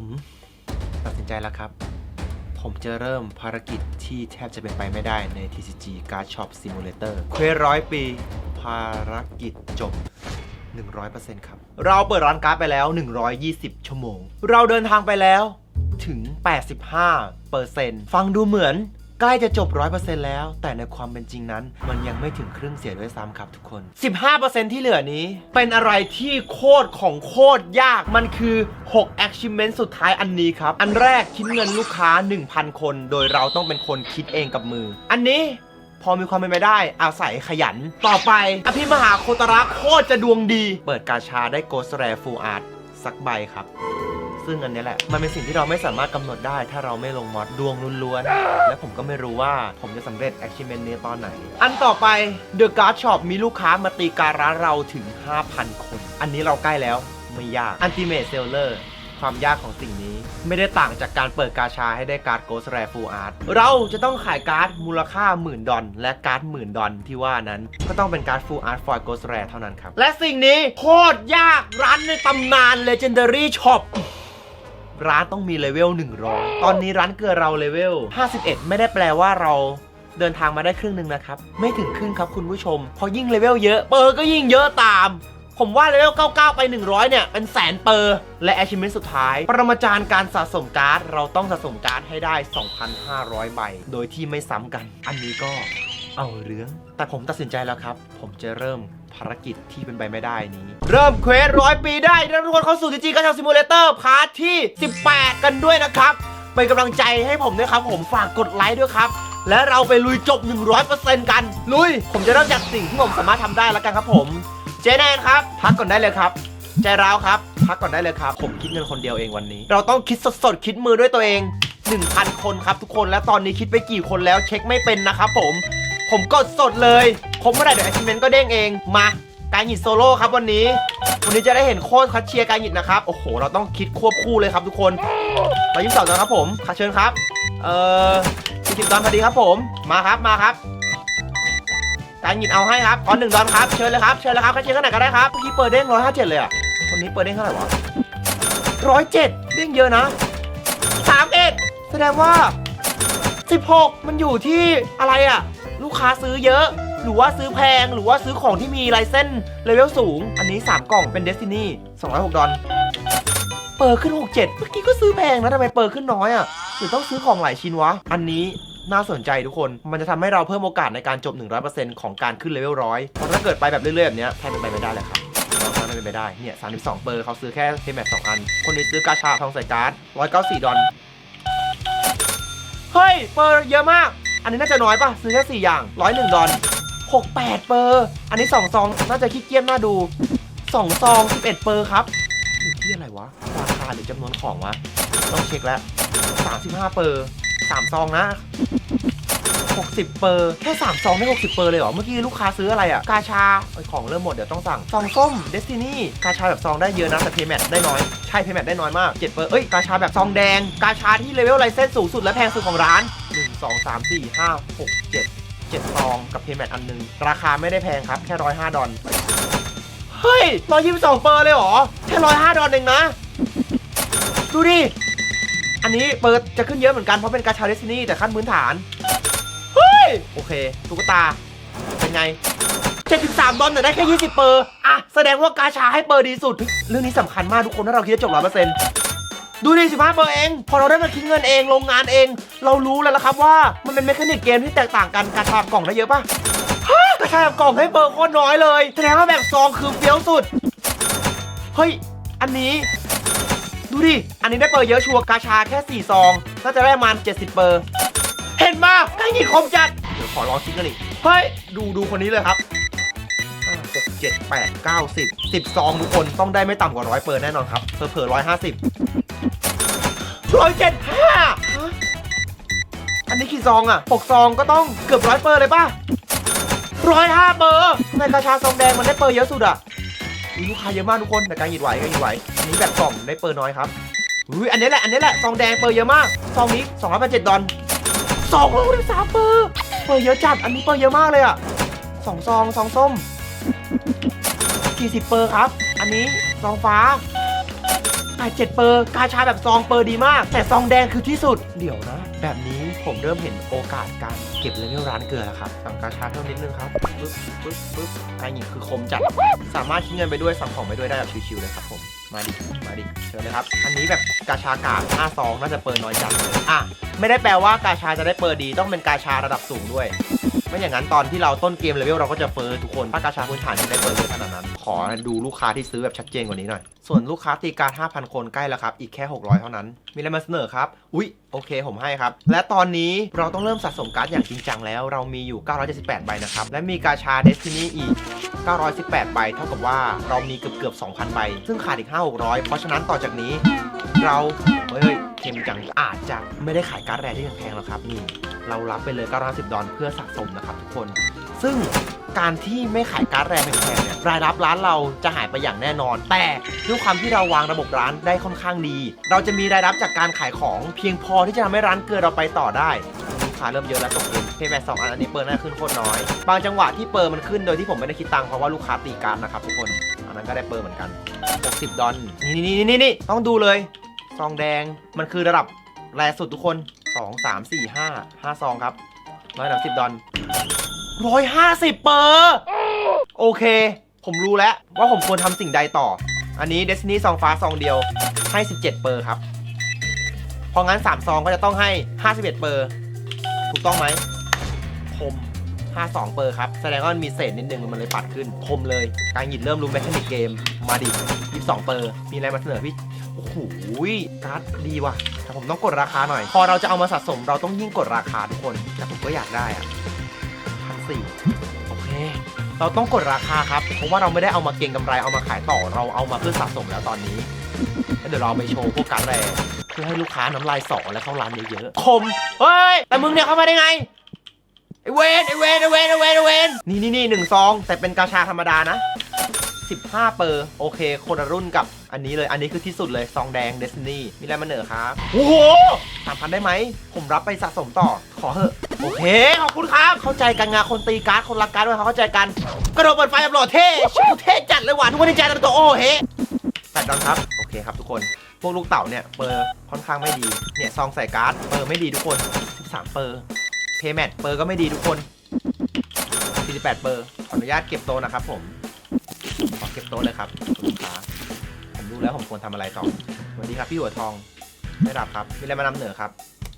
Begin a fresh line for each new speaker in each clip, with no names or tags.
ผมตัดสินใจแล้วครับ ผมจะเริ่มภารกิจที่แทบจะเป็นไปไม่ได้ใน TCG Card Shop Simulator เควสร้อยปี ภารกิจจบ 100%ครับ เราเปิดร้านการ์ดไปแล้ว 120 ชั่วโมง เราเดินทางไปแล้วถึง 85%ฟังดูเหมือน ใกล้จะจบ 100%แล้ว แต่ในความเป็นจริงนั้น มันยังไม่ถึงครึ่งเสียด้วยซ้ำครับทุกคน 15%ที่เหลือนี้ เป็นอะไรที่โคตรของโคตรยากมันคือ 6 achievement สุดท้ายอันนี้ครับ อันแรกคิดเงินลูกค้า 1,000 คน โดยเราต้องเป็นคนคิดเองกับมือ อันนี้พอมีความเป็นไปได้ อาศัยขยัน ต่อไป อภิมหาโคตระโคตรจะดวงดี เปิดกาชาได้โกสแรฟูอาร์ตสักใบครับ ซึ่งอันนี้แหละ มันเป็นสิ่งที่เราไม่สามารถกำหนดได้ ถ้าเราไม่ลงมอดดวงล้วนๆ และผมก็ไม่รู้ว่าผมจะสำเร็จ achievement นี้ตอนไหน อันต่อไป The Card Shop มีลูกค้ามาตีการ้านเราถึง 5,000 คน อันนี้เราใกล้แล้วไม่ยาก Ultimate Seller ความยากของสิ่งนี้ไม่ได้ต่างจากการเปิดกาชาให้ได้การ์ด Ghost Rare Full Art เราจะต้องขายการ์ดมูลค่าหมื่นดอลและการ์ดหมื่นดอลที่ว่านั้น ก็ต้องเป็นการ์ด Full Art Foil Ghost Rare เท่านั้นครับ และสิ่งนี้โคตรยากร้านในตำนาน Legendary Shop ร้ ร้านต้องมีเลเวล100 ตอนนี้ร้านเกลือเราเลเวล 51 ไม่ได้แปลว่าเราเดินทางมาได้ครึ่งหนึ่งนะครับ ไม่ถึงครึ่งครับคุณผู้ชม พอยิ่งเลเวลเยอะเปอร์ก็ยิ่งเยอะตาม ผมว่าเลเวล 99 ไป 100 เนี่ย เป็นแสนเปอร์ และ achievement สุดท้าย ปรมาจารย์การสะสมการ์ด เราต้องสะสมการ์ดให้ได้ 2,500 ใบ โดยที่ไม่ซ้ำกัน อันนี้ก็ เอาเรื่อง แต่ผมตัดสินใจแล้วครับ ผมจะเริ่มภารกิจที่เป็นไปไม่ได้นี้ เริ่มเควสร้อยปีได้แล้วทุกคนเข้าสู่จริงๆการทำซิมูเลเตอร์พาร์ทที่ 18 กันด้วยนะครับ เป็นกำลังใจให้ผมด้วยครับ ผมฝากกดไลค์ด้วยครับ และเราไปลุยจบ 100%กัน ลุย ผมจะเริ่มจากสิ่งที่ผมสามารถทำได้แล้วกันครับผม เจแนนครับ พักก่อนได้เลยครับ ใจร้าวครับ พักก่อนได้เลยครับ ผมคิดเงินคนเดียวเองวันนี้ เราต้องคิดสดๆ คิดมือด้วยตัวเอง 1,000 คนครับทุกคน และตอนนี้คิดไปกี่คนแล้วเช็คไม่เป็นนะครับผม ผมกดสดเลยผมเมื่อไหร่เดี๋ยว achievement ก็เด้งเอง มา การหยิดโซโล่ครับวันนี้ วันนี้จะได้เห็นโค้ชคัดเชียร์การหยิดนะครับ โอ้โห เราต้องคิดควบคู่เลยครับทุกคนเรายิ้มสองดอนครับผมคัดเชิญครับ เอ่อ40ดอนพอดีครับผม มาครับ มาครับ การหยิดเอาให้ครับขอหนึ่งดอนครับ เชิญเลยครับ เชิญเลยครับคัดเชียร์กันไหนก็ได้ครับเมื่อกี้เปิดเด้ง157เจ็ดเลยอะคนนี้เปิดเด้งเท่าไหร่วะ107เจ็ดเด้งเยอะนะ31แสดงว่า 16 มันอยู่ที่อะไรอะ ลูกค้าซื้อเยอะ หรือว่าซื้อแพง หรือว่าซื้อของที่มีลายเส้นเลเวลสูง อันนี้ 3 กล่องเป็นเดสตินี่206ดอลเปิดขึ้น 67 เมื่อกี้ก็ซื้อแพงนะทำไมเปิดขึ้นน้อยอะหรือต้องซื้อของหลายชิ้นวะ อันนี้น่าสนใจทุกคน มันจะทำให้เราเพิ่มโอกาสในการจบ 100%ของการขึ้นเลเวลร้อยเพราะถ้าเกิดไปแบบเรื่อยๆแบบเนี้ยแทบเป็นไปไม่ได้เลยครับเราไม่เป็นไปได้ เนี่ย 32 เปอร์เขาซื้อแค่เพย์แมท2อัน คนนี้ซื้อกาชาทองใส่การ์ด194 ดอลเฮ้ย เปอร์เยอะมาก อันนี้น่าจะน้อยป่ะ ซื้อแค่4อย่าง101ดอล68 เปอร์ อันนี้ 2 ซอง น่าจะขี้เกียจน่าดู 2 ซอง 11 เปอร์ครับอยู่ที่อะไรวะ ราคาหรือจำนวนของวะ ต้องเช็คแล้ว 35 เปอร์ 3 ซองนะ 60 เปอร์ แค่ 3 ซองได้60 เปอร์เลยเหรอ เมื่อกี้ลูกค้าซื้ออะไรอะกาชาเอ้ของเริ่มหมด เดี๋ยวต้องสั่ง ซองส้ม เดสตินี่ กาชาแบบซองได้เยอะนะ แต่เพย์แมทได้น้อย ใช่เพย์แมทได้น้อยมาก7เปอร์ เอ้ย กาชาแบบซองแดง กาชาที่เลเวลไลเซนส์สูงสุดและแพงสุดของร้าน 2 3 4 5 6 7 7ซองกับเพย์แมทอันหนึง ราคาไม่ได้แพงครับ แค่ 105 ดอลเฮ้ย 122 เปอร์เลยเหรอ แค่ 105 ดอลเองนะ ดูดิ อันนี้เปิดจะขึ้นเยอะเหมือนกัน เพราะเป็นกาชาเดสตินีแต่ขั้นพื้นฐาน เฮ้ย โอเคตุ๊กตา เป็นไง73ดอลแต่ได้แค่ 20 เปอร์ อะ แสดงว่ากาชาให้เปอร์ดีสุด เรื่องนี้สำคัญมากทุกคนถ้าเราคิดจะจบ100% ดูดิ15เปอร์เอง พอเราได้มาคิดเงินเองโรงงานเอง เรารู้แล้วละครับว่ามันเป็นเมคานิกเกมที่แตกต่างกันกาชากล่องได้เยอะปะฮะกาชาแบบกล่องให้เปอร์โคตรน้อยเลยแสดงว่าแบบซองคือเฟี้ยวสุด เฮ้ย อันนี้ ดูดิ อันนี้ได้เปอร์เยอะชัวร์กาชาแค่ 4 ซองน่าจะได้ประมาณ70เปอร์ เห็นมาใกล้หยิคมจัด เดี๋ยวขอลองชิ้นกันอีกเฮ้ย ดูดูคนนี้เลยครับ ห้าหกเจ็ดแปดเก้าสิบสิบซองทุกคนต้องได้ไม่ต่ำกว่าร้อยเปอร์แน่นอนครับเพอเพอร้อยห้าสิบร้อยเจ็ดห้าอันนี้กี่ซองอะหกซองก็ต้องเกือบร้อยเปอร์เลยป่ะร้อยห้าเปอร์ทำไมกระชาซองแดงมันได้เปอร์เยอะสุดอะมีลูกค้าเยอะมากทุกคนแต่การหยิดไหวการหยิดไหวอันนี้แบบกล่องได้เปอร์น้อยครับอุ้ยอันนี้แหละอันนี้แหละซองแดงเปอร์เยอะมากซองนี้2 8 7ดอลสองร้อยสามเปอร์เปอร์เยอะจัดอันนี้เปอร์เยอะมากเลยอะสองซองซองส้ม 40 เปอร์ครับ อันนี้ซองฟ้า87เปอร์กาชาแบบซองเปอร์ดีมาก แต่ซองแดงคือที่สุด เดี๋ยวนะ แบบนี้ผมเริ่มเห็นโอกาสการเก็บเลเวลร้านเกลือแล้วครับสั่งกาชาเพิ่มนิดนึงครับปึ๊บปึ๊บปึ๊บไอ้นี่คือคมจัด สามารถคิดเงินไปด้วยสั่งของไปด้วยได้แบบชิวๆเลยครับผมมาดิมาดิเชิญเลยครับ อันนี้แบบกาชากาด5ซองน่าจะเปิดน้อยจัดอะไม่ได้แปลว่ากาชาจะได้เปิดดีต้องเป็นกาชาระดับสูงด้วย ไม่อย่างนั้นตอนที่เราต้นเกมเลเวลเราก็จะเฟิร์ทุกคนถ้ากาชาพื้นฐานยังได้เฟิร์ขนาดนั้น ขอดูลูกค้าที่ซื้อแบบชัดเจนกว่านี้หน่อย ส่วนลูกค้าตีการ 5,000 คนใกล้แล้วครับ อีกแค่ 600 เท่านั้น มีอะไรมาเสนอครับ อุ๊ย โอเคผมให้ครับ และตอนนี้เราต้องเริ่มสะสมการ์ดอย่างจริงจังแล้ว เรามีอยู่ 978 ใบนะครับ และมีกาชาเดสตินีอีก 918 ใบ เท่ากับว่าเรามีเกือบเกือบ2,000 ใบ ซึ่งขาดอีก 5 600 เพราะฉะนั้นต่อจากนี้ เรา เฮ้ย เค็มจังอาจจะไม่ได้ขายการ์ดแรที่แพงๆแล้วครับนี่เรารับไปเลย950ดอลเพื่อสะสมนะครับทุกคน ซึ่งการที่ไม่ขายการ์ดแรแพงเนี่ยรายรับร้านเราจะหายไปอย่างแน่นอน แต่ด้วยความที่เราวางระบบร้านได้ค่อนข้างดี เราจะมีรายรับจากการขายของเพียงพอที่จะทำให้ร้านเกลือเราไปต่อได้ลูกค้าเริ่มเยอะแล้วตกเย็นเพย์แมทสองอันอันนี้เปิดน่าขึ้นโคตรน้อย บางจังหวะที่เปิดมันขึ้นโดยที่ผมไม่ได้คิดตังค์เพราะว่าลูกค้าตีการนะครับทุกคน อันนั้นก็ได้เปิดเหมือนกัน 60 ดอลนี่นี่นี่นี่ต้องดูเลย ซองแดงมันคือระดับแรสุดทุกคน 2 3 4 5 5 ซองครับร้อยสามสิบดอลร้อยห้าสิบเปอร์โอเค ผมรู้แล้วว่าผมควรทำสิ่งใดต่อ อันนี้ Destiny ซองฟ้าซองเดียวให้ 17 เปอร์ครับ เพราะงั้น 3 ซองก็จะต้องให้ 51 เปอร์ถูกต้องไหมคม 52 เปอร์ครับ แสดงว่ามันมีเศษนิดนึงมันเลยปัดขึ้น คมเลย การหยิบเริ่มรู้แมคานิกเกม มาดิ 22 เปอร์ มีอะไรมาเสนอพี่ โอ้โหการ์ดดีว่ะ แต่ผมต้องกดราคาหน่อย พอเราจะเอามาสะสมเราต้องยิ่งกดราคาทุกคน แต่ผมก็อยากได้อะพันสี่โอเค เราต้องกดราคาครับ เพราะว่าเราไม่ได้เอามาเก็งกำไรเอามาขายต่อ เราเอามาเพื่อสะสมแล้วตอนนี้แล้วเดี๋ยวเราไปโชว์พวกการดแรเพื่อให้ลูกค้าน้ำลายสอและเข้าร้านเยอะๆ คม เฮ้ย แต่มึงเนี่ยเข้ามาได้ไง ไอเวนไอเวนไอเวนไอเวนไอเวนนี่นี่นี่หนึ่งซอง แต่เป็นกาชาธรรมดานะ 15 เปอร์ โอเคคนละรุ่นกับอันนี้เลย อันนี้คือที่สุดเลยซองแดงเดสตินีมีอะไรมาเหนอครับ โอ้โหสามพันได้ไหม ผมรับไปสะสมต่อ ขอเถอะ โอเค ขอบคุณครับ เข้าใจกันงานคนตีการ์ด คนรักการ์ดด้วยเขาเข้าใจกัน กระโดดเปิดไฟแบบหล่อเท่ชิวเท่จัดเลยว่ะทุกคนในใจเราตัวโอ้เฮ้แปดดอนครับ โอเคครับทุกคน พวกลูกเต่าเนี่ยเปอร์ค่อนข้างไม่ดี เนี่ยซองใส่การ์ดเปอร์ไม่ดีทุกคน 13 เปอร์ เพย์แมทเปอร์ก็ไม่ดีทุกคน48เปอร์ ขออนุญาตเก็บโตะนะครับผมขอ เก็บโต๊ะเลยครับคุณลูกค้าผมรู้แล้วผมควรทำอะไรต่อสวัสดีครับพี่หัวทอง ไม่รับครับ มีอะไรมานำเหนือครับ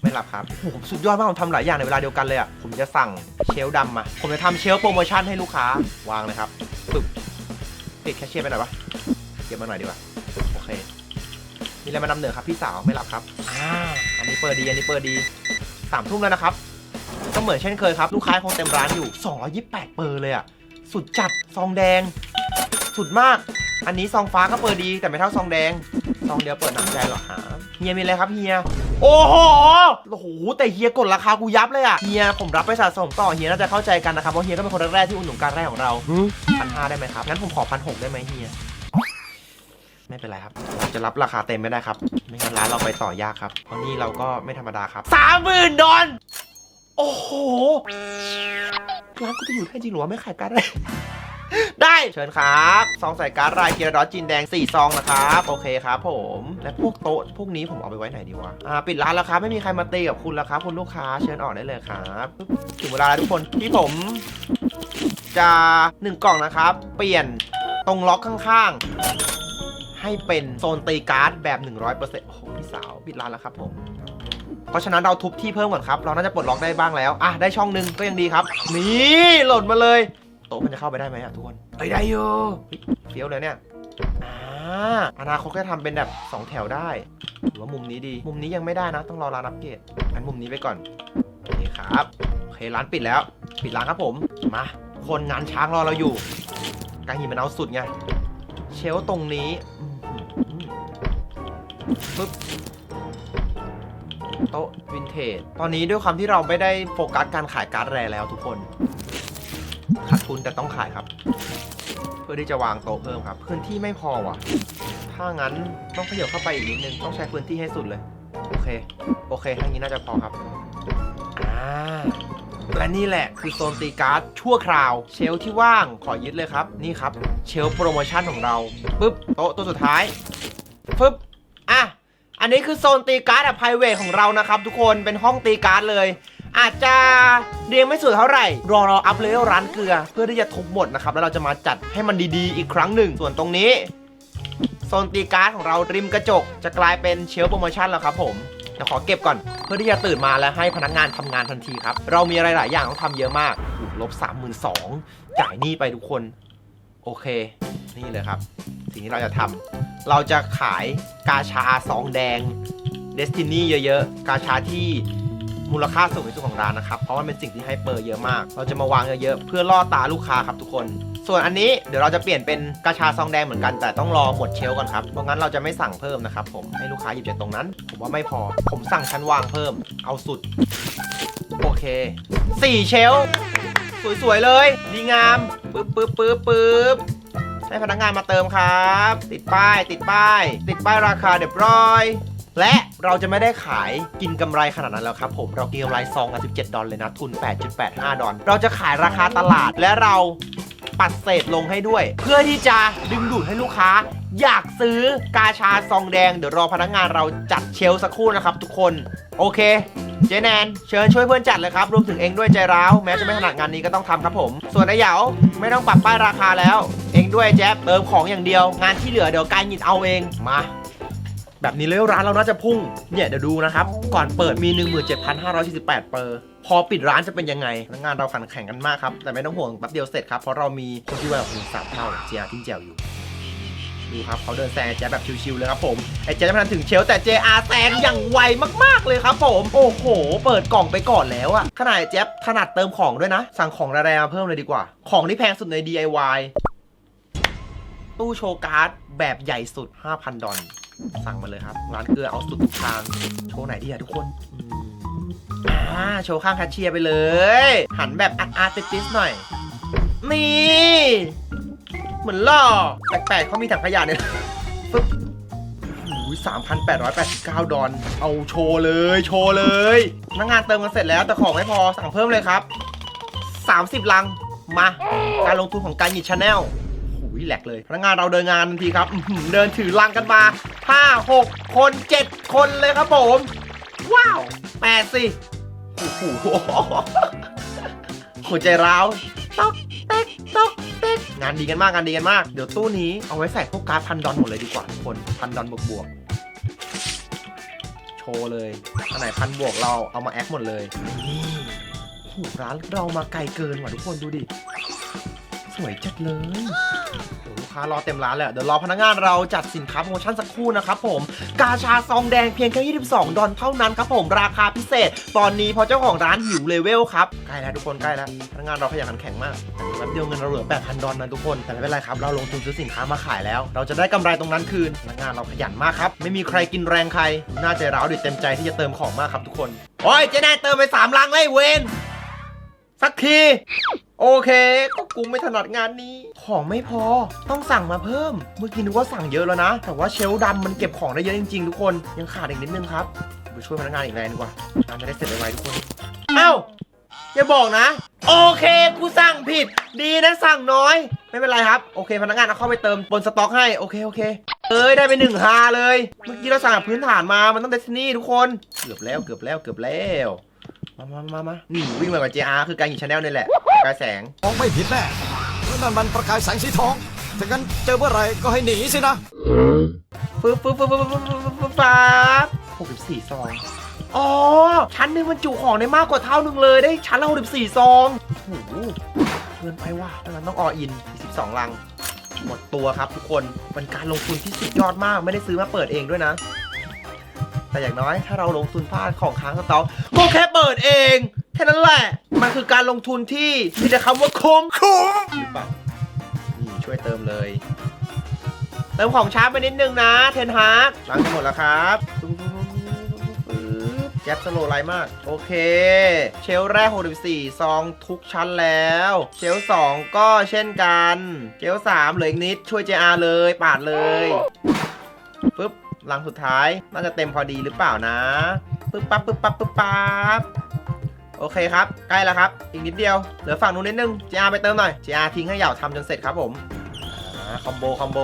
ไม่รับครับโอ้โหผมสุดยอดมากผมทำหลายอย่างในเวลาเดียวกันเลยอะ ผมจะสั่งเชลฟ์ดำมาผมจะทำเชลฟ์โปรโมชั่นให้ลูกค้าวางเลยครับปึ๊บปิดแคชเชียร์ไปหน่อยวะเก็บมาหน่อยดีกว่าโอเค มีอะไรมานำเหนือครับพี่สาวไม่รับครับอ่าอันนี้เปิดดีอันนี้เปิดดีสามทุ่มแล้วนะครับ ก็เหมือนเช่นเคยครับ ลูกค้าคงเต็มร้านอยู่ 228 เปอร์เลยอะ สุดจัด ซองแดง สุดมาก อันนี้ซองฟ้าก็เปิดดีแต่ไม่เท่าซองแดง ซองเดียวเปิดหนักใจหรอครับเฮียมีอะไรครับเฮีย โอ้โห โอ้โห แต่เฮียกดราคากูยับเลยอะเฮียผมรับไปสะสมต่อเฮียน่าจะเข้าใจกันนะครับเพราะเฮียก็เป็นคนแรกๆที่อุ่นหนุนการแรกของเราพันห้าได้ไหมครับ งั้นผมขอพันหกได้ไหมเฮีย ไม่เป็นไรครับเราจะรับราคาเต็มไม่ได้ครับ ไม่งั้นร้านเราไปต่อยากครับ เพราะนี่เราก็ไม่ธรรมดาครับสามหมื่นดอลโอ้โห ร้านกูจะอยู่ได้จริงหรือว่าไม่ขายการ์ดเลย ได้เชิญครับซองใส่การ์ดรายเกียร์ดอทจีนแดง4ซองนะครับโอเคครับ ผมและพวกโต๊ะพวกนี้ผมเอาไปไว้ไหนดีวะอ่าปิดร้านแล้วครับไม่มีใครมาตีกับคุณแล้วครับคุณลูกค้าเชิญออกได้เลยครับถึงเวลาแล้วทุกคนที่ผม จะหนึ่งกล่องนะครับ เปลี่ยนตรงล็อกข้างๆ ให้เป็นโซนตีการ์ดแบบ 100%โอ้โหพี่สาวปิดร้านแล้วครับผมเพราะฉะนั้นเราทุบที่เพิ่มก่อนครับ เราน่าจะปลดล็อกได้บ้างแล้ว อะ ได้ช่องหนึ่งก็ยังดีครับ นี่ หล่นมาเลย ต๊ะมันจะเข้าไปได้ไหมอะทุกคนเฮ้ยได้อยู่เฮ้ยเฟี้ยวเลยเนี่ยอ่าอนาคตก็ทำเป็นแบบ2แถวได้หรือว่ามุมนี้ดี มุมนี้ยังไม่ได้นะ ต้องรอร้านอัปเกรดอันมุมนี้ไปก่อนโอเคครับโอเคร้านปิดแล้ว ปิดร้านครับผมมาคนงานช้างรอเราอยู่การหินมันเอาสุดไงเชลฟ์ตรงนี้อื้อหือปึ๊บโต๊ะวินเทจ ตอนนี้ด้วยความที่เราไม่ได้โฟกัสการขายการ์ดแรแล้วทุกคน ขาดทุนแต่ต้องขายครับ เพื่อที่จะวางโต๊ะเพิ่มครับ พื้นที่ไม่พอว่ะ ถ้างั้นต้องขยับเข้าไปอีกนิดนึง ต้องใช้พื้นที่ให้สุดเลย โอเค โอเคทางนี้น่าจะพอครับ อ่า และนี่แหละคือโซนตีการ์ดชั่วคราว เชลที่ว่างขอยึดเลยครับ นี่ครับ เชลโปรโมชั่นของเราปึ๊บโต๊ะตัวสุดท้ายปึ๊บอันนี้คือโซนตีการ์ดแบบไพรเวทของเรานะครับ ทุกคนเป็นห้องตีการ์ดเลย อาจจะเรียงไม่สวยเท่าไหร่รอรออัพเลเวลร้านเกลือ เพื่อที่จะทุบหมดนะครับ แล้วเราจะมาจัดให้มันดีๆ อีกครั้งหนึ่ง ส่วนตรงนี้โซนตีการ์ดของเราริมกระจก จะกลายเป็นเชลโปรโมชั่นแล้วครับผมเดี๋ยวขอเก็บก่อน เพื่อที่จะตื่นมาและให้พนักงานทำงานทันทีครับ เรามีอะไรหลายอย่างต้องทำเยอะมากลบสามหมื่นสองจ่ายหนี้ไปทุกคน โอเค นี่เลยครับ สิ่งที่เราจะทำเราจะขายกาชาซองแดงเดสตินีเยอะๆ กาชาที่ มูลค่าสูงที่สุดของร้านนะครับ เพราะว่าเป็นสิ่งที่ให้เปอร์เยอะมาก เราจะมาวางเยอะๆเพื่อล่อตาลูกค้าครับทุกคน ส่วนอันนี้เดี๋ยวเราจะเปลี่ยนเป็นกาชาซองแดงเหมือนกันแต่ต้องรอหมดเชลก่อนครับเพราะงั้นเราจะไม่สั่งเพิ่มนะครับผมให้ลูกค้าหยิบจากตรงนั้น ผมว่าไม่พอ ผมสั่งชั้นวางเพิ่ม เอาสุดโอเคสี่เชลสวยๆเลยดีงามปึ๊บปึ๊บปึ๊บปึ๊บให้พนักงานมาเติมครับ ติดป้าย ติดป้าย ติดป้ายราคาเรียบร้อย และ เราจะไม่ได้ขายกินกำไรขนาดนั้นแล้วครับผมเรากินกำไรซองละ17 ดอลเลยนะ ทุน 8.85 ดอลเราจะขายราคาตลาดและเราปัดเศษลงให้ด้วย เพื่อที่จะดึงดูดให้ลูกค้า อยากซื้อกาชาซองแดง เดี๋ยวรอพนักงานเราจัดเชลสักครู่นะครับทุกคน โอเค เจแนน เชิญช่วยเพื่อนจัดเลยครับ รวมถึงเองด้วยใจร้าวแม้จะไม่ถนัดงานนี้ก็ต้องทำครับผม ส่วนไอ้เหยาไม่ต้องปรับป้ายราคาแล้ว เองด้วยแจ๊บเติมของอย่างเดียว งานที่เหลือเดี๋ยวการยินเอาเองมา แบบนี้เลยร้านเราน่าจะพุ่ง เนี่ยเดี๋ยวดูนะครับ ก่อนเปิดมี 17,548 เปอร์ พอปิดร้านจะเป็นยังไงพนักงานเราขันแข่งกันมากครับ แต่ไม่ต้องห่วงแป๊บเดียวเสร็จครับ เพราะเรามีคนที่ไวกว่าคุณสามเท่าเจียทิ้งแจวอยู่ ดูครับเขาเดินแซงแจ๊บแบบชิวๆเลยครับผม ไอ้แจ๊บยังไม่ทันถึงเชลแต่ JR แซงอย่างไวมากๆเลยครับผม โอ้โห เปิดกล่องไปก่อนแล้วอะขนาดไอ้แจ๊บถนัดเติมของด้วยนะ สั่งของแรงมาเพิ่มเลยดีกว่า ของที่แพงสุดใน DIY ตู้โชว์การ์ดแบบใหญ่สุด 5,000 ดอล สั่งมาเลยครับ ร้านเกลือเอาสุดทุกทาง โชว์ไหนดีอะทุกคนอ่าโชว์ข้างแคชเชียร์ไปเลย หันแบบอาร์ตอาร์ติสหน่อย นี่ เหมือนล่อแปลกๆเขามีถังขยะเนี่ยปึ๊บสามพันแปดร้อยแปดสิบเก้าดอลเอาโชว์เลย โชว์เลยพนักงานเติมกันเสร็จแล้ว แต่ของไม่พอสั่งเพิ่มเลยครับ30ลังมา การลงทุนของการหยิบชาแนล หูยแหลกเลยพนักงานเราเดินงานทันทีครับเดินถือลังกันมา 5 6 คน 7 คนเลยครับผม ว้าวแปดสิโอ้โหหัวใจร้าวต๊อกเต๊กต๊อกเต๊กงานดีกันมากงานดีกันมาก เดี๋ยวตู้นี้เอาไว้ใส่พวกการ์ดพันดอนหมดเลยดีกว่าทุกคนพันดอนบวกบวกโชว์เลยอันไหนพันบวกเราเอามาแอคหมดเลยนี่โอ้โหร้านเรามาไกลเกินว่ะทุกคนดูดิ สวยจัดเลย ค้ารอเต็มร้านแล้วเดี๋ยวรอพนักงานเราจัดสินค้าโปรโมชั่นสักครู่นะครับผม กาชาซองแดงเพียงแค่ 22 ดอลเท่านั้นครับผมราคาพิเศษ ตอนนี้เพอเจ้าของร้านหิวเลเวลครับ ใกล้แล้วทุกคนใกล้แล้ว พนักงานเราขยันขันแข็งมากแต่แป๊บเดียวเงินเราเหลือ 8,000 ดอลนะทุกคน แต่ไม่เป็นไรครับ เราลงทุนซื้อสินค้ามาขายแล้ว เราจะได้กำไรตรงนั้นคืนพนักงานเราขยันมากครับ ไม่มีใครกินแรงใคร น่าใจร้าวดิเต็มใจที่จะเติมของมากครับทุกคน โอ้ยเจ๊แน่เติมไปสามลังเลยเวนสักที โอเค ก็กูไม่ถนัดงานนี้ ของไม่พอ ต้องสั่งมาเพิ่ม เมื่อกี้นึกว่าสั่งเยอะแล้วนะ แต่ว่าเชลฟ์ดำมันเก็บของได้เยอะจริงๆทุกคน ยังขาดอีกนิดนึงครับ ไปช่วยพนักงานอีกแรงดีกว่า งานจะได้เสร็จไวๆทุกคนเอ้าอย่าบอกนะ โอเค กูสั่งผิด ดีนะสั่งน้อย ไม่เป็นไรครับ โอเค พนักงานเอาเข้าไปเติมบนสต็อกให้ โอเค โอเค เอ้ย ได้ไปหนึ่งฮาเลย เมื่อกี้เราสั่งแบบพื้นฐานมา มันต้องเดซนี่ทุกคน เกือบแล้ว เกือบแล้ว เกือบแล้ว มามามามานี่วิ่งมากับ JR คือการหยิบชาแนลนี่แหละกายแสง
มองไม่ผิดแน่เพราะนั่นมันประกายแสงสีทองถ้างั้นเจอเมื่อไหรก็ให้หนีสินะ
ปึ๊บปึ๊บปึ๊บปึ๊บปึ๊บปึ๊บปึ๊บปึ๊บปั๊บหกสิบสี่ซองอ๋อ ชั้นหนึ่งมันจุของได้มากกว่าเท่านึงเลยได้ชั้นละหกสิบสี่ซองโอ้โหเกินไปว่ะดังนั้นต้องออินสิบสองลัง หมดตัวครับทุกคนมันการลงทุนที่สุดยอดมากไม่ได้ซื้อมาเปิดเองด้วยนะ แต่อย่างน้อยถ้าเราลงทุนพลาดของค้างสต็อกก็แค่เปิดเองแค่นั้นแหละ มันคือการลงทุนที่มีแต่คำว่าคุ้มคุ้มหรือเปล่านี่ช่วยเติมเลย เติมของช้าไปนิดนึงนะเทนฮาร์กล้างกันหมดแล้วครับปึ๊บปึ๊บปึ๊บแก๊ปสโลว์ไลน์มาก โอเค เชลแรก 64 ซองทุกชั้นแล้ว เชล 2 ก็เช่นกัน เชล 3 เหลืออีกนิดช่วย JR เลย ปาดเลยปึ๊บ ลังสุดท้ายน่าจะเต็มพอดีหรือเปล่านะปึ๊บปั๊บปึ๊บปั๊บปึ๊บปั๊บโอเคครับ ใกล้แล้วครับ อีกนิดเดียว เหลือฝั่งนู้นนิดนึง JR ไปเติมหน่อย JR ทิ้งให้เหยาทำจนเสร็จครับผมอ่าคอมโบคอมโบ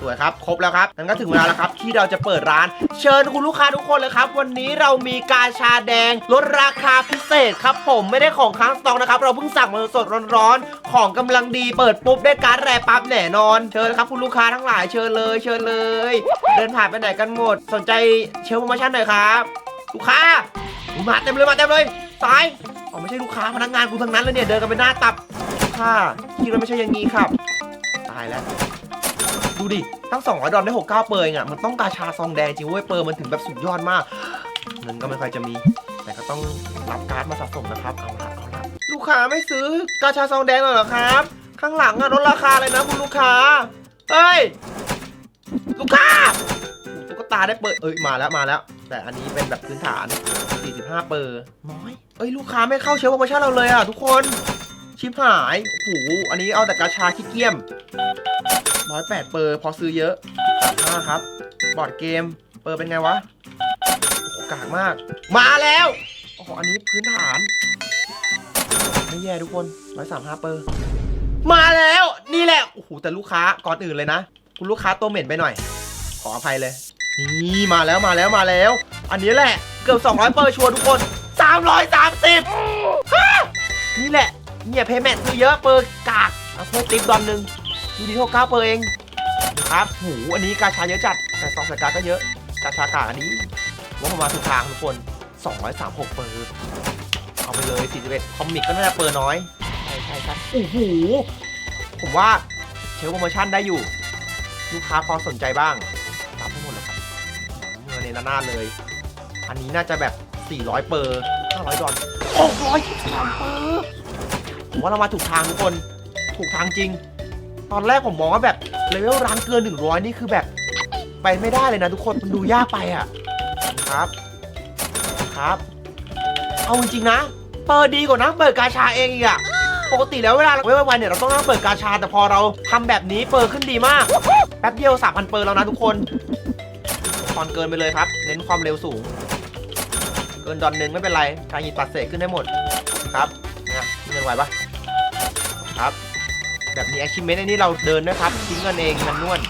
สวยครับ ครบแล้วครับงั้นก็ถึงเวลาแล้วครับ ที่เราจะเปิดร้าน เชิญคุณลูกค้าทุกคนเลยครับ วันนี้เรามีกาชาแดงลดราคาพิเศษครับ ผมไม่ได้ของค้างสต็อกนะครับ เราเพิ่งสั่งมาสดๆร้อนๆของกำลังดีเปิดปุ๊บได้การดแรปั๊บแน่นอน เชิญครับคุณลูกค้าทั้งหลายเชิญเลยเชิญเลย เดินผ่านไปไหนกันหมด สนใจเชลโปรโมชั่นหน่อยครับลูกค้ามาเต็มเลยมาเต็มเลยซ้ายอ๋อไม่ใช่ลูกค้าพนักงานกูทั้งนั้นเลยเนี่ยเดินกันเป็นหน้าตับลูกค้าคิดว่าไม่ใช่อย่างนี้ครับ ตายแล้ว ดูดิตั้ง200ดอลได้69เปอร์เองอะมันต้องกาชาซองแดงจริงเว้ยเปอร์มันถึงแบบสุดยอดมากเงินก็ไม่ค่อยจะมี แต่ก็ต้องรับการ์ดมาสะสมนะครับเอาละเอาละลูกค้าไม่ซื้อกาชาซองแดงหน่อยเหรอครับ ข้างหลังอะลดราคาเลยนะคุณลูกค้าเฮ้ยลูกค้าตุ๊กตาได้เปิดเอ้ยมาแล้วมาแล้ว แต่อันนี้เป็นแบบพื้นฐาน 45 เปอร์น้อยเอ้ยลูกค้าไม่เข้าเชลฟ์โปรโมชั่นเราเลยอะทุกคนชิปหายโอ้โหอันนี้เอาแต่กาชาขี้เกียม ร้อยแปดเปอร์พอซื้อเยอะมาครับ บอร์ดเกม เปอร์เป็นไงวะโอ้โหกากมาก มาแล้วโอ้โหอันนี้พื้นฐาน ไม่แย่ทุกคนร้อยสามห้าเปอร์มาแล้วนี่แหละโอ้โหแต่ลูกค้าก่อนอื่นเลยนะ คุณลูกค้าตัวเหม็นไปหน่อย ขออภัยเลย นี่มาแล้วมาแล้วมาแล้ว อันนี้แหละเกือบ200 เปอร์ชัวร์ทุกคน 330นี่แหละเนี่ยเพย์แมทซื้อเยอะเปอร์กากเอาเพิ่มติ๊บดอนหนึ่ง ดูดีเท่าเก้าเปอร์เองครับหูอันนี้กาชาเยอะจัด แต่ซองสายการดก็เยอะ กาชากากอันนี้ว่าประมาณทุกทางทุกคน236 เปอร์ เอาไปเลย41คอมิกก็น่าจะเปอร์น้อย ใช่ใช่ใช่โอ้โห ผมว่าเชลฟ์โปรโมชั่นได้อยู่ ลูกค้าพอสนใจบ้างรับให้หมดเลยครับเงินในระนาดเลย อันนี้น่าจะแบบ 400 เปอร์500 ดอล623เปอร์ ผมว่าเรามาถูกทางทุกคน ถูกทางจริง ตอนแรกผมมองว่าแบบเลเวลร้านเกิน 100 นี่คือแบบไปไม่ได้เลยนะทุกคนมันดูยากไปอะครับครับ เอาจริงๆนะ เปิดดีกว่านะเปิดกาชาเองอีกอะปกติแล้วเวลาเราเว้ยวันเนี่ยเราต้องนั่งเปิดกาชาแต่พอเราทำแบบนี้เปิดขึ้นดีมากแป๊บเดียว3,000เปิดแล้วนะทุกคนตอนเกินไปเลยครับ เน้นความเร็วสูง เกินดอนหนึ่งไม่เป็นไรการหยิบปัดเศษขึ้นได้หมดครับนะเงินไหวปะครับ แบบนี้ achievement อันนี้เราเดินด้วยครับทิ้งเงินเองมันนวล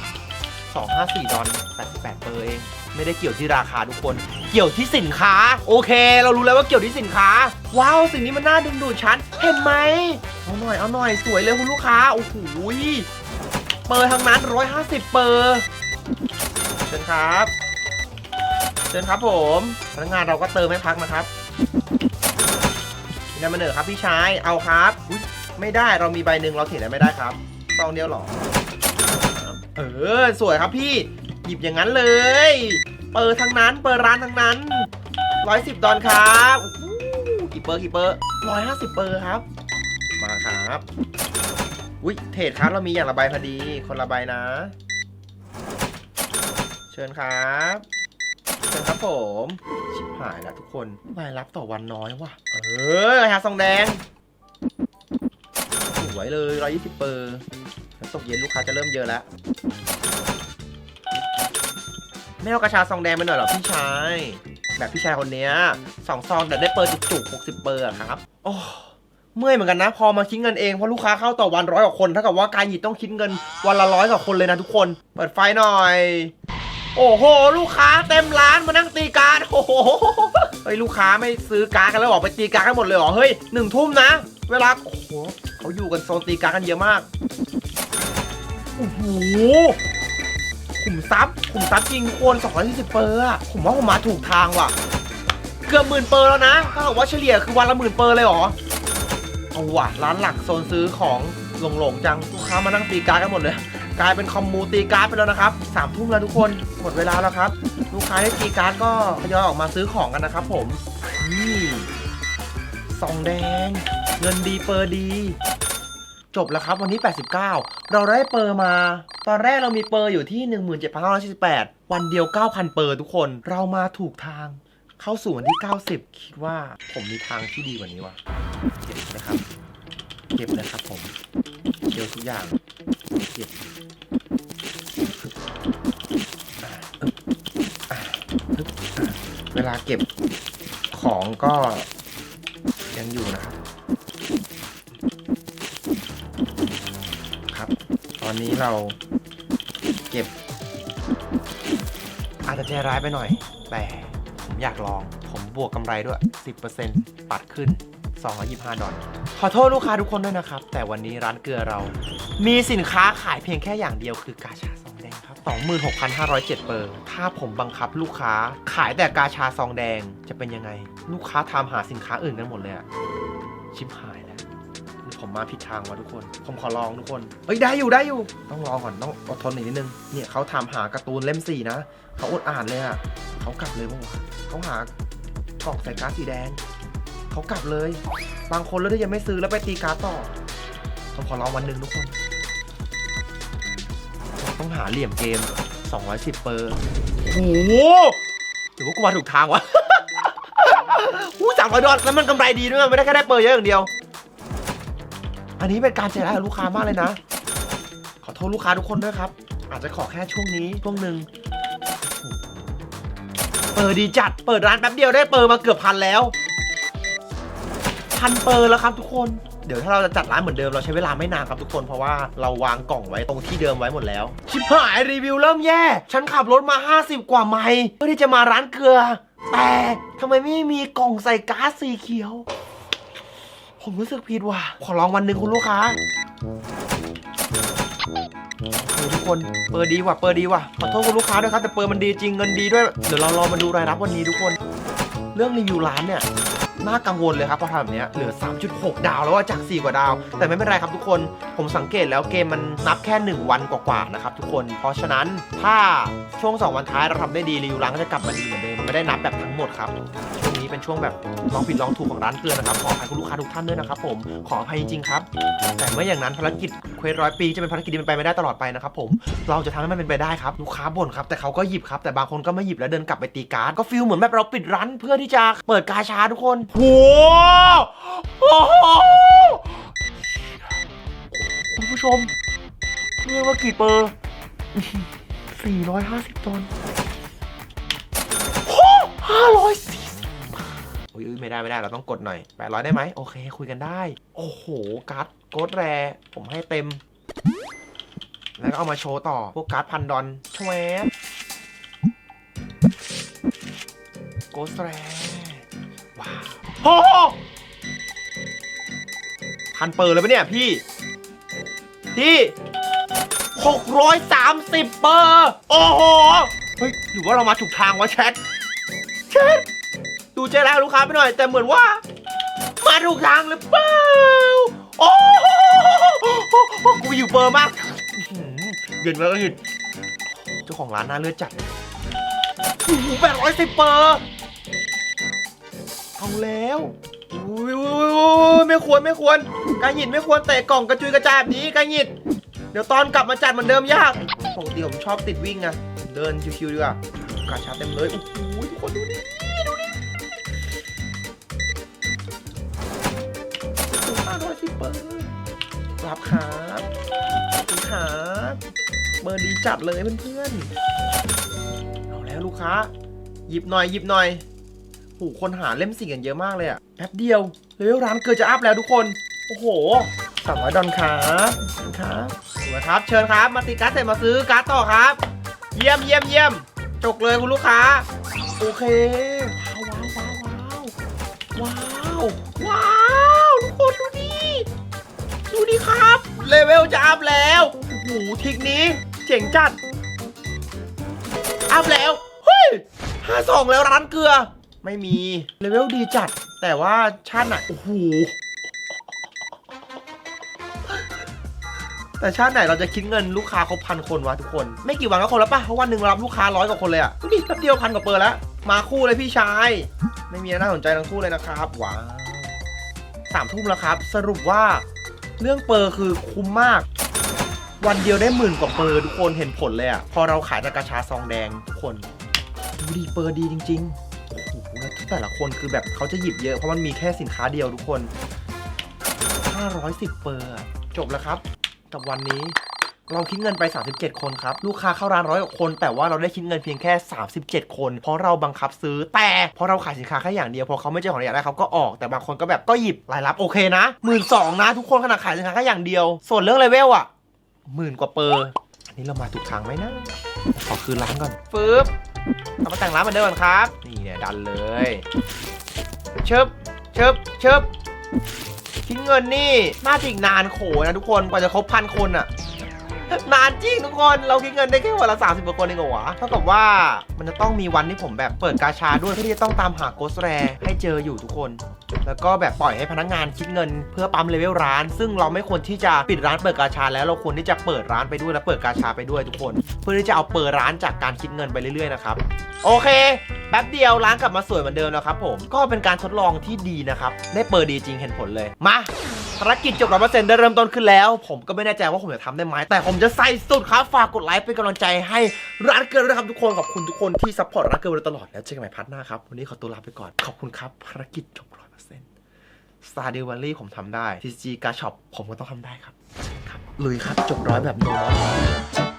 254 ดอล88เปอร์เอง ไม่ได้เกี่ยวที่ราคาทุกคน เกี่ยวที่สินค้า โอเค เรารู้แล้วว่าเกี่ยวที่สินค้า ว้าว สิ่งนี้มันน่าดึงดูดฉัน เห็นไหม เอาหน่อย เอาหน่อย สวยเลยคุณลูกค้า โอ้โห เปอร์ทั้งนั้น 150 เปอร์เชิญครับ เชิญครับผม พนักงานเราก็เติมไม่พักนะครับพี่นายมาเหนอครับพี่ชาย เอาครับ ไม่ได้เรามีใบหนึ่งเราถือได้ไม่ได้ครับซองเดียวหรอเออสวยครับพี่หยิบอย่างนั้นเลย เปิดทั้งนั้น เปิดร้านทั้งนั้น110ดอลครับกี่เปอร์กี่เปอร์150เปอร์ครับ มาครับอุ้ยเทรดครับเรามีอย่างละใบพอดีคนละใบนะ เชิญครับเชิญครับผมชิบหายแล้วทุกคนรายรับต่อวันน้อยว่ะเออฮาซองแดง วยเลย 120 เปอร์ตกเย็นลูกค้าจะเริ่มเยอะแล้ว ไม่เอากระชาซองแดงไปหน่อยหรอพี่ชาย แบบพี่ชายคนเนี้ยสองซองเดี๋ยวได้เปิดจุกๆ60 เปอร์ครับ โอ้เมื่อยเหมือนกันนะ พอมาคิดเงินเองเพราะลูกค้าเข้าต่อวันร้อยกว่าคนเท่ากับว่าการหยิบต้องคิดเงินวันละร้อยกว่าคนเลยนะทุกคน เปิดไฟหน่อย โอ้โห ลูกค้าเต็มร้านมานั่งตีการ์ดโอ้โหเฮ้ยลูกค้าไม่ซื้อการ์ดกันแล้วเหรอไปตีการ์ดกันหมดเลยเหรอเฮ้ยหนึ่งทุ่มนะ เวลาโอ้โหเขาอยู่กันโซนตีการ์ดกันเยอะมากโอ้โหขุมทรัพย์ขุมทรัพย์จริงทุกคน220เปอร์อะผมว่าผมมาถูกทางว่ะ เกือบหมื่นเปอร์แล้วนะถ้าบอกว่าเฉลี่ยคือวันละหมื่นเปอร์เลยเหรอเอาว่ะร้านหลักโซนซื้อของหลงๆจังลูกค้ามานั่งตีการ์ดกันหมดเลย กลายเป็นคอมมูตีการ์ดไปแล้วนะครับสามทุ่มแล้วทุกคนหมดเวลาแล้วครับ ลูกค้าได้ตีการ์ดก็ทยอยออกมาซื้อของกันนะครับผมนี่ ซองแดง เงินดีเปอร์ดี จบแล้วครับวันที่ 89 เราได้เปอร์มา ตอนแรกเรามีเปอร์อยู่ที่ 17,548วันเดียว 9,000 เปอร์ทุกคนเรามาถูกทาง เข้าสู่วันที่ 90 คิดว่าผมมีทางที่ดีกว่านี้ว่ะเก็บนะครับ เก็บเลยครับผมเก็บทุกอย่างเก็บเวลาเก็บของก็ เราเก็บ อาจจะใจร้ายไปหน่อย แต่ผมอยากลอง ผมบวกกำไรด้วย 10%ปัดขึ้น 225 ดอลลาร์ขอโทษลูกค้าทุกคนด้วยนะครับ แต่วันนี้ร้านเกลือเรา มีสินค้าขายเพียงแค่อย่างเดียวคือกาชาซองแดงครับ 26,507 เปอร์ ถ้าผมบังคับลูกค้าขายแต่กาชาซองแดงจะเป็นยังไง ลูกค้าทามหาสินค้าอื่นกันหมดเลยอะชิบหาย ผมมาผิดทางว่ะทุกคน ผมขอลองทุกคนเฮ้ยได้อยู่ได้อยู่ ต้องรอก่อนต้องอดทนอีกนิดนึง เนี่ยเขาถามหาการ์ตูนเล่มสี่นะ เขาอดอ่านเลยอะเขากลับเลยมั้งวะเขาหากล่องใส่การ์ดสีแดง เขากลับเลย บางคนแล้วที่ยังไม่ซื้อแล้วไปตีการ์ดต่อ ผมขอลองวันหนึ่งทุกคน ต้องหาเหลี่ยมเกม 210 เปอร์โอ้โหหรือว่ากูมาถูกทางวะอู้จับร้อยดอลแล้วมันกำไรดีด้วยไม่ได้แค่ได้เปอร์เยอะอย่างเดียว อันนี้เป็นการใจร้ายกับลูกค้ามากเลยนะ ขอโทษลูกค้าทุกคนด้วยครับ อาจจะขอแค่ช่วงนี้ช่วงหนึ่งเปิดดีจัด เปิดร้านแป๊บเดียวได้เปิดมาเกือบพันแล้ว พันเปิดแล้วครับทุกคน เดี๋ยวถ้าเราจะจัดร้านเหมือนเดิมเราใช้เวลาไม่นานครับทุกคนเพราะว่าเราวางกล่องไว้ตรงที่เดิมไว้หมดแล้ว ชิบหายรีวิวเริ่มแย่ ฉันขับรถมา 50 กว่าไมล์เพื่อที่จะมาร้านเกลือ แต่ทำไมไม่มีกล่องใส่ก๊าซสีเขียว ผมรู้สึกผิดว่ะ ขอลองวันหนึ่งคุณลูกค้าเออทุกคนเปิดดีว่ะเปิดดีว่ะขอโทษคุณลูกค้าด้วยครับแต่เปิดมันดีจริงเงินดีด้วย เดี๋ยวเรารอมาดูรายรับวันนี้ทุกคน เรื่องรีวิวร้านเนี่ย น่ากังวลเลยครับเพราะทำแบบนี้เหลือ 3.6 ดาวแล้วจาก 4 กว่าดาว แต่ไม่เป็นไรครับทุกคนผมสังเกตแล้วเกมมันนับแค่ 1 วันกว่าๆนะครับทุกคน เพราะฉะนั้นถ้าช่วง 2 วันท้ายเราทำได้ดีรีวิวร้านก็จะกลับมาดีเหมือนเดิมไม่ได้นับแบบทั้งหมดครับช่วงนี้เป็นช่วงแบบลองผิดลองถูกของร้านเกลือนะครับขออภัยคุณลูกค้าทุกท่านด้วยนะครับผมขออภัยจริงๆครับ แต่ไม่อย่างนั้นภารกิจเควสร้อยปีจะเป็นภารกิจที่เป็นไปไม่ได้ตลอดไปนะครับผมเราจะทำให้มันเป็นไปได้ครับลูกค้าบ่นครับแต่เขาก็หยิบครับแต่บางคนก็ไม่หยิบแล้วเดินกลับไปตีการ์ดก็ฟีลเหมือนแบบเราปิดร้านเพื่อที่จะเปิดกาชาทุกคนโหโอ้โหคุณผู้ชมเรียกว่ากี่เปอร์ 450 ตอนโอ้ห้าร้อยสี่สิบอุ้ยไม่ได้ไม่ได้เราต้องกดหน่อย 800 ได้ไหมโอเคคุยกันได้ โอ้โหการ์ดโกดแร ผมให้เต็ม แล้วก็เอามาโชว์ต่อ พวกการ์ดพันดอนแชวโกสแร โอ้โหพันเปิดเลยปะเนี่ยพี่ พี่หกร้อยสามสิบเปอร์ โอ้โห เฮ้ย หรือว่าเรามาถูกทางวะแชท แชท ดูใจร้ายกับลูกค้าไปหน่อย แต่เหมือนว่า มาถูกทางหรือเปล่า โอ้โหกูอยู่เปอร์มากอื้อหือเงินมาก็หยุดเจ้าของร้านน่าเลือดจัดโอ้โหแปดร้อยสิบเปอร์ เอาแล้วอุ้ยอุ้ยไม่ควรไม่ควรกาหยิดไม่ควรเตะกล่องกระจุยกระจายแบบนี้กาหยิด เดี๋ยวตอนกลับมาจัดเหมือนเดิมยากปกติผมชอบติดวิ่งอะเดินชิวๆดีกว่ากาชาเต็มเลยโอ้โหทุกคนดูดิดูดิห้าร้อยสิบเปอร์รับครับขอบคุณครับเบอร์ดีจัดเลยเพื่อนๆเอาแล้วลูกค้า หยิบหน่อยหยิบหน่อย หคนหาเล่มสี่กันเยอะมากเลยอะแป๊บเดียวเลเวลร้านเกิดจะอัพแล้วทุกคน โอ้โหสามร้อยดอลครับครับสวยครับ เชิญครับ มาตีการ์ดเสร็จมาซื้อการ์ดต่อครับ เยี่ยมเยี่ยมเยี่ยมจกเลยคุณลูกค้า โอเค ว้าวว้าวว้าวว้าวว้าวทุกคนดูดิดูดิครับ เลเวลจะอัพแล้วโอ้โหทิกนี้เจ๋งจัด อัพแล้ว เฮ้ยห้าสองแล้วร้านเกลือ ไม่มี เลเวลดีจัด แต่ว่าชาติไหนโอ้โหแต่ชาติไหนเราจะคิดเงินลูกค้าเขาพันคนวะทุกคน ไม่กี่วันก็คนแล้วป่ะเพราะวันหนึ่งรับลูกค้าร้อยกว่าคนเลยอะดูดิแป๊บเดียวพันกว่าเปอร์แล้ว มาคู่เลยพี่ชาย ไม่มีน่าสนใจทั้งคู่เลยนะครับว้าวสามทุ่มแล้วครับ สรุปว่าเรื่องเปอร์คือคุ้มมาก วันเดียวได้หมื่นกว่าเปอร์ทุกคนเห็นผลเลยอะพอเราขายจากกระชาซองแดงทุกคน ดูดีเปอร์ดีจริง ๆ โอ้โหแล้วแต่ละคนคือแบบเขาจะหยิบเยอะ เพราะมันมีแค่สินค้าเดียวทุกคน 510 เปอร์อะจบแล้วครับกับวันนี้ เราคิดเงินไป 37 คนครับ ลูกค้าเข้าร้านร้อยกว่าคน แต่ว่าเราได้คิดเงินเพียงแค่ 37 คน เพราะเราบังคับซื้อ แต่พอเราขายสินค้าแค่อย่างเดียวพอเขาไม่เจอของอยากได้เขาก็ออก แต่บางคนก็แบบก็หยิบรายรับโอเคนะหมื่นสองนะทุกคนขนาดขายสินค้าแค่อย่างเดียว ส่วนเรื่องเลเวลอะหมื่นกว่าเปอร์ อันนี้เรามาถูกทางไหมนะ ขอคืนร้านก่อนฟืบ เอามาแต่งร้านเหมือนเดิมก่อนครับ นี่เนี่ยดันเลยเชิบเชิบเชิบชิ้นเงินนี่น่าจะอีกนานโขนะทุกคนกว่าจะครบพันคนอะ นานจริงทุกคนเราคิดเงินได้แค่วันละสามสิบกว่าคนเองเหรอวะเท่ากับว่ามันจะต้องมีวันที่ผมแบบเปิดกาชาด้วยเพื่อที่จะต้องตามหาโกสแรให้เจออยู่ทุกคน แล้วก็แบบปล่อยให้พนักงานคิดเงิน เพื่อปั๊มเลเวลร้าน ซึ่งเราไม่ควรที่จะปิดร้านเปิดกาชา แล้วเราควรที่จะเปิดร้านไปด้วยและเปิดกาชาไปด้วยทุกคน เพื่อที่จะเอาเปิดร้านจากการคิดเงินไปเรื่อยๆนะครับโอเคแป๊บเดียวร้านกลับมาสวยเหมือนเดิมแล้วครับผมก็เป็นการทดลองที่ดีนะครับได้เปิดดีจริงเห็นผลเลยมาารกิจจบร้อยเปอร์เซ็นต์ได้เริ่มต้นขึ้นแล้ว ผมก็ไม่แน่ใจว่าผมจะทำได้ไหมแต่ผมจะใส่สุดครับฝากกดไลค์เป็นกำลังใจให้ร้านเกินด้วยนะครับทุกคนขอบคุณทุกคนที่ซัพพอร์ตร้านเกินมาตลอดแล้วเจอกันใหม่พาร์ทหน้าครับวันนี้ขอตัวลาไปก่อนขอบคุณครับภารกิจจบร้อยเปอร์เซ็นต์สตาร์เดวัลลี่ผมทำได้ทีจีกาช็อปผมก็ต้องทำได้ครับครับลุยครับจบร้อยแบบโนม